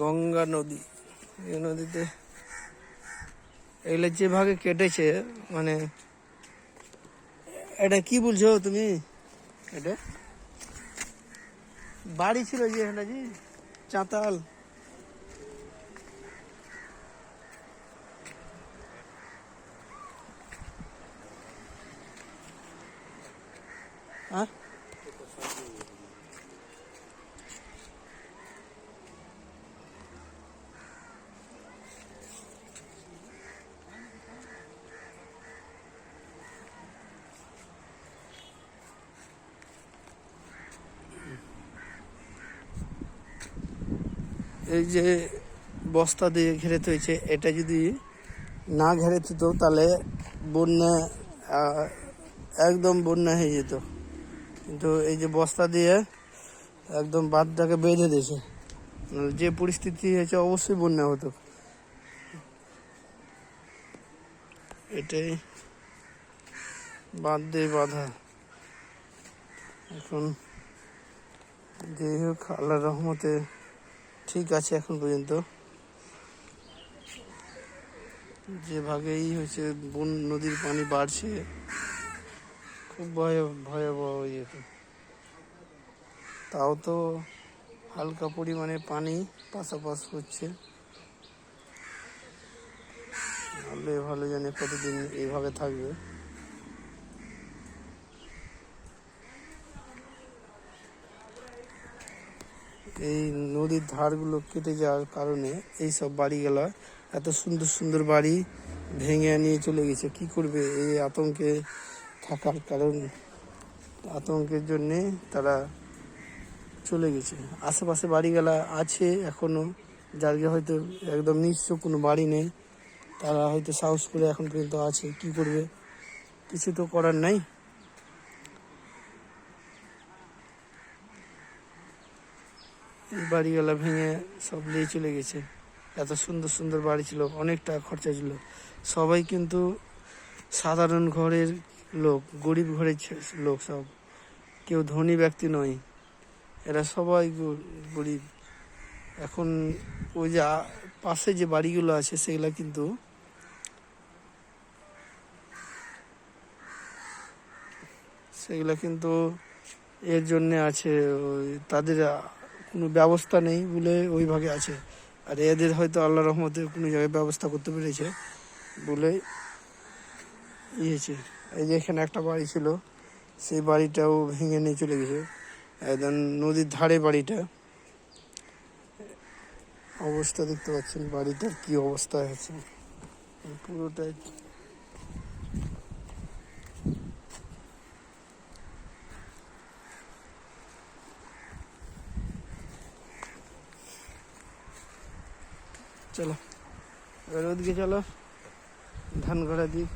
গঙ্গা নদী। এই নদীতে এগুলো যে ভাগে কেটেছে মানে এটা কি বলছো তুমি? এটা বাড়ি ছিল যে এটা জি চাতাল। হ্যাঁ এই যে বস্তা দিয়ে ঘেরে হয়েছে এটা যদি না ঘেরে দিত তাহলে বন্যা একদম বন্যা হয়ে যেত। কিন্তু এই যে বস্তা দিয়ে একদম বাঁধটাকে বেঁধে দিয়েছে যে পরিস্থিতি হয়েছে, অবশ্যই বন্যা হতো। এটাই বাদ দিয়ে বাঁধা। এখন যাই হোক আল্লাহ রহমতে ঠিক আছে এখন পর্যন্ত। যে ভাগেই হয়েছে, বন, নদীর পানি বাড়ছে, খুব ভয়, ভয়াবহ হয়ে যেত তাও তো হালকা পরিমাণে পানি পাশাপাশ হচ্ছে। ভালো ভালো জানে কতদিন এইভাবে থাকবে। এই নদীর ধারগুলো কেটে যাওয়ার কারণে এই সব বাড়িগুলা এত সুন্দর সুন্দর বাড়ি ভেঙে নিয়ে চলে গেছে। কি করবে এই আতঙ্কে থাকার কারণ, আতঙ্কের জন্যে তারা চলে গেছে। আশেপাশে বাড়িগুলা আছে এখনও। যার হয়তো একদম নিঃস্ব কোনো বাড়ি নেই, তারা হয়তো সাহস করে এখন পর্যন্ত আছে। কি করবে? কিছু তো করার নাই। বাড়িগুলা ভেঙে সব নিয়ে চলে গেছে। এত সুন্দর সুন্দর বাড়ি ছিল অনেক টাকা খরচা ছিল। সবাই কিন্তু সাধারণ ঘরের লোক, গরিব ঘরের লোক সব। কেউ ধনী ব্যক্তি নয়, এরা সবাই গরিব। এখন ওই যে পাশে যে বাড়িগুলো আছে, সেগুলা কিন্তু সেগুলা কিন্তু এর জন্যে আছে, ওই তাদের কোনো ব্যবস্থা নেই বলে ওই ভাগে আছে। আর এদের হয়তো আল্লাহ রহমতে কোনো জায়গায় ব্যবস্থা করতে পেরেছে বলে ইয়েছে এই যে এখানে একটা বাড়ি ছিল, সেই বাড়িটাও ভেঙে নিয়ে চলে গেছে। একদম নদীর ধারে বাড়িটা। অবস্থা দেখতে পাচ্ছেন, বাড়িটার কি অবস্থা আছে। পুরোটাই চলো এবার ওদিকে চলো ধান ঘোড়া দিই।